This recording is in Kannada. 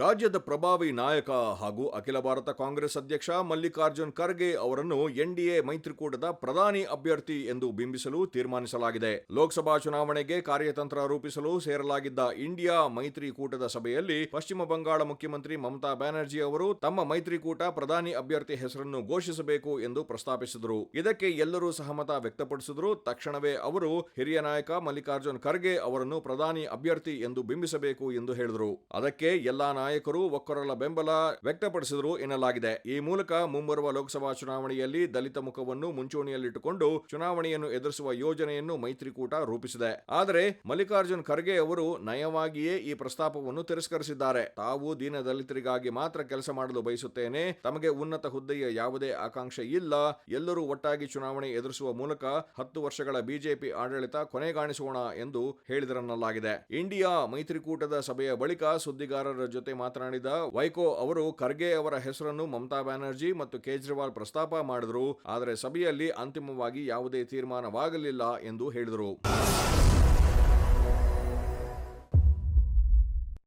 ರಾಜ್ಯದ ಪ್ರಭಾವಿ ನಾಯಕ ಹಾಗೂ ಅಖಿಲ ಭಾರತ ಕಾಂಗ್ರೆಸ್ ಅಧ್ಯಕ್ಷ ಮಲ್ಲಿಕಾರ್ಜುನ್ ಖರ್ಗೆ ಅವರನ್ನು ಎನ್ಡಿಎ ಮೈತ್ರಿಕೂಟದ ಪ್ರಧಾನಿ ಅಭ್ಯರ್ಥಿ ಎಂದು ಬಿಂಬಿಸಲು ತೀರ್ಮಾನಿಸಲಾಗಿದೆ. ಲೋಕಸಭಾ ಚುನಾವಣೆಗೆ ಕಾರ್ಯತಂತ್ರ ರೂಪಿಸಲು ಸೇರಲಾಗಿದ್ದ ಇಂಡಿಯಾ ಮೈತ್ರಿಕೂಟದ ಸಭೆಯಲ್ಲಿ ಪಶ್ಚಿಮ ಬಂಗಾಳ ಮುಖ್ಯಮಂತ್ರಿ ಮಮತಾ ಬ್ಯಾನರ್ಜಿ ಅವರು ತಮ್ಮ ಮೈತ್ರಿಕೂಟ ಪ್ರಧಾನಿ ಅಭ್ಯರ್ಥಿ ಹೆಸರನ್ನು ಘೋಷಿಸಬೇಕು ಎಂದು ಪ್ರಸ್ತಾಪಿಸಿದರು. ಇದಕ್ಕೆ ಎಲ್ಲರೂ ಸಹಮತ ವ್ಯಕ್ತಪಡಿಸಿದರು. ತಕ್ಷಣವೇ ಅವರು ಹಿರಿಯ ನಾಯಕ ಮಲ್ಲಿಕಾರ್ಜುನ್ ಖರ್ಗೆ ಅವರನ್ನು ಪ್ರಧಾನಿ ಅಭ್ಯರ್ಥಿ ಎಂದು ಬಿಂಬಿಸಬೇಕು ಎಂದು ಹೇಳಿದರು. ಅದಕ್ಕೆ ಎಲ್ಲಾ ನಾಯಕರು ಒಕ್ಕೊರಲ ಬೆಂಬಲ ವ್ಯಕ್ತಪಡಿಸಿದರು ಎನ್ನಲಾಗಿದೆ. ಈ ಮೂಲಕ ಮುಂಬರುವ ಲೋಕಸಭಾ ಚುನಾವಣೆಯಲ್ಲಿ ದಲಿತ ಮುಖವನ್ನು ಮುಂಚೂಣಿಯಲ್ಲಿಟ್ಟುಕೊಂಡು ಚುನಾವಣೆಯನ್ನು ಎದುರಿಸುವ ಯೋಜನೆಯನ್ನು ಮೈತ್ರಿಕೂಟ ರೂಪಿಸಿದೆ. ಆದರೆ ಮಲ್ಲಿಕಾರ್ಜುನ್ ಖರ್ಗೆ ಅವರು ನಯವಾಗಿಯೇ ಈ ಪ್ರಸ್ತಾಪವನ್ನು ತಿರಸ್ಕರಿಸಿದ್ದಾರೆ. ತಾವು ದೀನ ದಲಿತರಿಗಾಗಿ ಮಾತ್ರ ಕೆಲಸ ಮಾಡಲು ಬಯಸುತ್ತೇನೆ. ತಮಗೆ ಉನ್ನತ ಹುದ್ದೆಯ ಯಾವುದೇ ಆಕಾಂಕ್ಷೆ ಇಲ್ಲ. ಎಲ್ಲರೂ ಒಟ್ಟಾಗಿ ಚುನಾವಣೆ ಎದುರಿಸುವ ಮೂಲಕ ಹತ್ತು ವರ್ಷಗಳ ಬಿಜೆಪಿ ಆಡಳಿತ ಕೊನೆಗಾಣಿಸೋಣ ಎಂದು ಹೇಳಿದರನ್ನಲಾಗಿದೆ. ಇಂಡಿಯಾ ಮೈತ್ರಿಕೂಟದ ಸಭೆಯ ಬಳಿಕ ಸುದ್ದಿಗಾರರ ಜೊತೆ ಮಾತನಾಡಿದ ವೈಕೋ ಅವರು ಖರ್ಗೆ ಅವರ ಹೆಸರನ್ನು ಮಮತಾ ಬ್ಯಾನರ್ಜಿ ಮತ್ತು ಕೇಜ್ರಿವಾಲ್ ಪ್ರಸ್ತಾಪ ಮಾಡಿದರು. ಆದರೆ ಸಭೆಯಲ್ಲಿ ಅಂತಿಮವಾಗಿ ಯಾವುದೇ ತೀರ್ಮಾನವಾಗಲಿಲ್ಲ ಎಂದು ಹೇಳಿದರು.